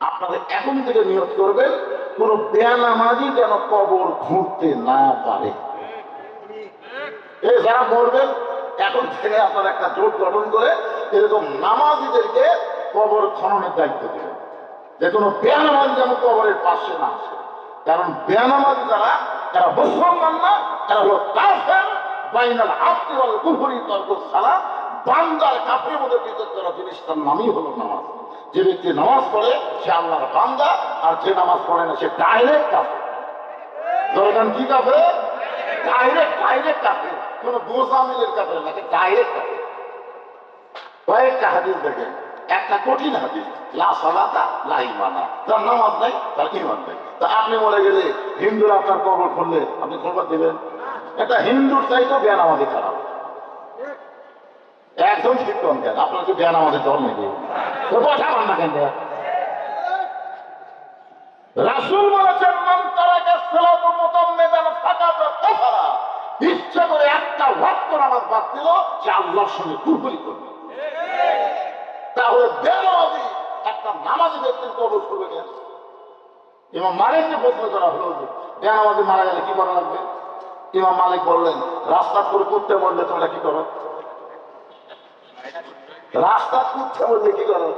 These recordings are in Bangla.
আপনাদের এখন থেকে নিয়োগ করবেন, কোন বেয়ানামাজি যেন কবর ঘুরতে না পারে। এই যারা মরবেন, এখন থেকে আপনারা একটা জোট গঠন করে এরকম নামাজিদেরকে কবর খননের দায়িত্ব দেবেন। যে কোনো বেয়ানামাজি যেন কবরের পাশে না আসে। কারণ বেয়ানামাজি যারা তারা মুসলমান না তারা হলো কাফের, বাইনাল আব্দি ওয়াল কুফরি তর্ক সালা বান্দার কাফের মধ্যে পৃথক করা জিনিস, তার নামই হলো নামাজ। যে ব্যক্তি নামাজ পড়ে, সে আল্লাহর বান্দা, আর যে নামাজ পড়ে না, সে ডাইরেক্ট কাফের। দরকার কি কাফে ডাইরেক্ট ডাইরেক্ট কাফে কোন গোসামিলের কাফে নাকি ডাইরেক্ট কাফে কয়েকটা হাদিস দেখেন। একটা কঠিন হাদিস, লা সালাতা, লা ইমানা তার নামাজ নাই, তার ইমান নাই। তা আপনি মরে গেলে, হিন্দুরা আপনার কবর খুললে, আপনি খবর দেবেন? একটা হিন্দুর চাইতো জ্ঞান আমাদের খারাপ। ঠিক কম কেন? আপনার কি জ্ঞান আমাদের নাকি তো কথা বল না কেন? রাসূল বলেছেন, মান ইচ্ছা করে একটা ওয়াক্ত নামাজ বাদ দিল, সে আল্লাহর সঙ্গে করবে। তাহলে বেনামাজি একটা নামাজি ব্যক্তির কবর করবে কেন ইমাম মালিককে প্রশ্ন করা হলো যে, বেনামাজি মারা গেলে কি করা লাগবে? ইমাম মালিক বললেন, রাস্তা করে করতে বললে তোমরা কি করো? রাস্তা কুদতে বললে কি করো?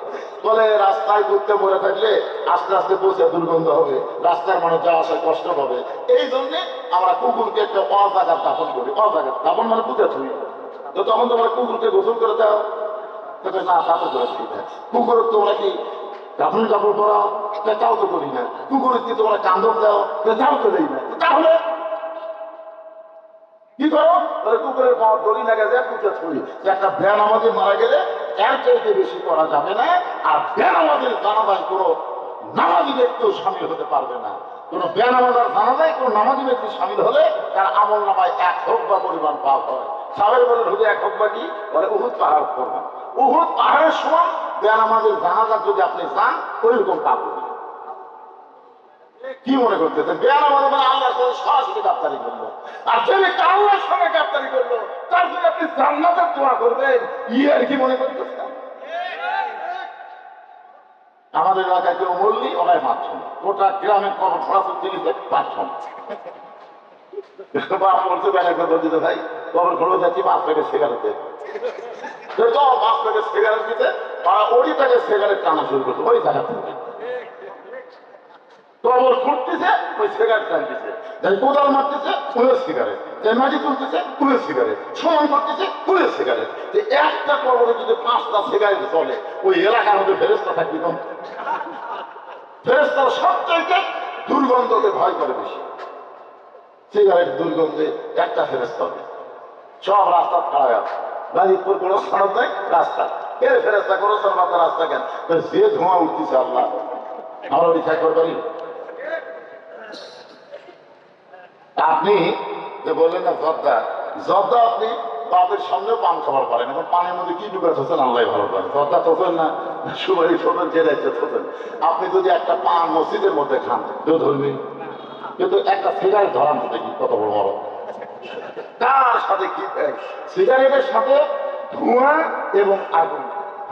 বলে, রাস্তায় ঘুরতে মরে থাকলে আস্তে আস্তে পৌঁছে দুর্গন্ধ হবে, রাস্তার মানুষ যাওয়া আসায় কষ্ট হবে এই জন্যে আমরা কুকুরকে একটা অজাগাত দাপন করি। অজাগাত দাপন মানে পুঁতে থুই তো তখন তোমরা কুকুরকে গোসল করে দাও। না কুকুর তোমরা কি তা করি না। কুকুরের কি তোমরা দাও? না তাহলে কি করো? কুকুরের দড়ি পুজো ছুরি। একটা ব্যান আমাদের মারা গেলে এর চাইতে বেশি করা যাবে না, আর বেড়ামাদের জানাজায় কোনো নামাজি ব্যক্তিও সামিল হতে পারবে না। কোনো বেড়ামাদার জানাজায় কোনো নামাজি ব্যক্তি সামিল হলে তার আমল নামায় এক হোক বা পরিমাণ পাপ হয়। সাবের বলে হুদে এক হোক বা কি? বলে, উহুদ পাহাড় করবেন উহুদ পাহাড়ের সময় বেড়ামাদের জানাজার যদি আপনি চান ওইরকম পাপ হবে কি মনে করতেছেন? বেয়ার মানে আল্লাহর সঙ্গে সরাসরি গাদ্দারি করল। আর যে ব্যক্তি সঙ্গে গাদ্দারি করল, তার জন্য আপনি জান্নাতের দোয়া করবেন। ইয়ে আর কি মনে করতেছেন? আমাদের এলাকায় কেউ মরলি ওরাই পাঁচজন গোটা গ্রামের কবর সরাসরি তিরিশে পাঁচজন বাপ করে ভাই। সিগারেট দিতে। তারা ওরই তাকে সিগারেট টানা শুরু করছে ওই জায়গা থেকে কবর ফুটতেছে, ওই সিগারেট টানতেছে যাই কোদাল মারতেছে, ফুলের সিগারেট যাই মাটি তুলতেছে, ফুলের সিগারেট সমান করতেছে, ফুলের সিগারেট যে একটা কবরে যদি পাঁচটা সিগারেট চলে ওই এলাকার মধ্যে ফেরেস্তা থাকবে কম ফেরেস্তার সবচাইতে দুর্গন্ধকে ভয় করে বেশি। সিগারেট দুর্গন্ধে একটা ফেরেস্তা হবে। সব রাস্তা খাড়া আছে। গাজীপুর কোনো সড়ক নেই, রাস্তা। কে ফেরেস্তা কোনো সড়ক রাস্তা কেন? যে ধোঁয়া উঠতেছে আল্লাহ আমরা বিচার করবেন আপনি যে বললেন না জর্দা জর্দা আপনি বাপের সামনেও পান খাবার পারেন, এখন পানের মধ্যে কি ডুবে থাকেন আল্লাহ ভালো পারেন জর্দা তোকেন না সুবারি ছোটেন যে রাইতে ছোটেন আপনি যদি একটা পান মসজিদের মধ্যে খান, কেউ ধরবেন কিন্তু একটা সিগারেট ধরান দেখি কত বড় বড় তার সাথে কি সিগারেটের সাথে ধোঁয়া এবং আগুন।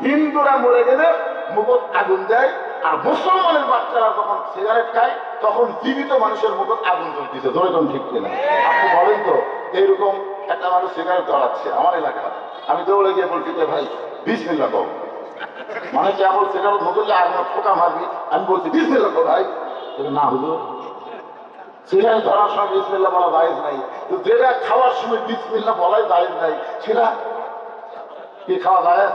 হিন্দুরা মরে গেলে মুখত আগুন দেয়, আর মুসলমানের বাচ্চারা যখন সিগারেট খায় তখন জীবিত মানুষের মুখত আগুন জ্বলতেছে। ধরে কোন ঠিক কিনা? আপনি বলেন তো, এইরকম একটা মানুষ সিগারেট ধরাচ্ছে আমার এলাকা আমি দৌড়ে গিয়ে বলছি যে, ভাই বিশ মিনিট কম মানে কেবল সিগারেট ধরলে আগুন ঠোকা মারবি? আমি বলছি বিশ মিনিট কম ভাই না হুজুর। সিগারেট ধরার সময় বিসমিল্লা বলা জায়েজ নাই। তো যেটা খাওয়ার সময় বিসমিল্লা বলাই জায়েজ নাই। সেটা কি খাওয়া যায়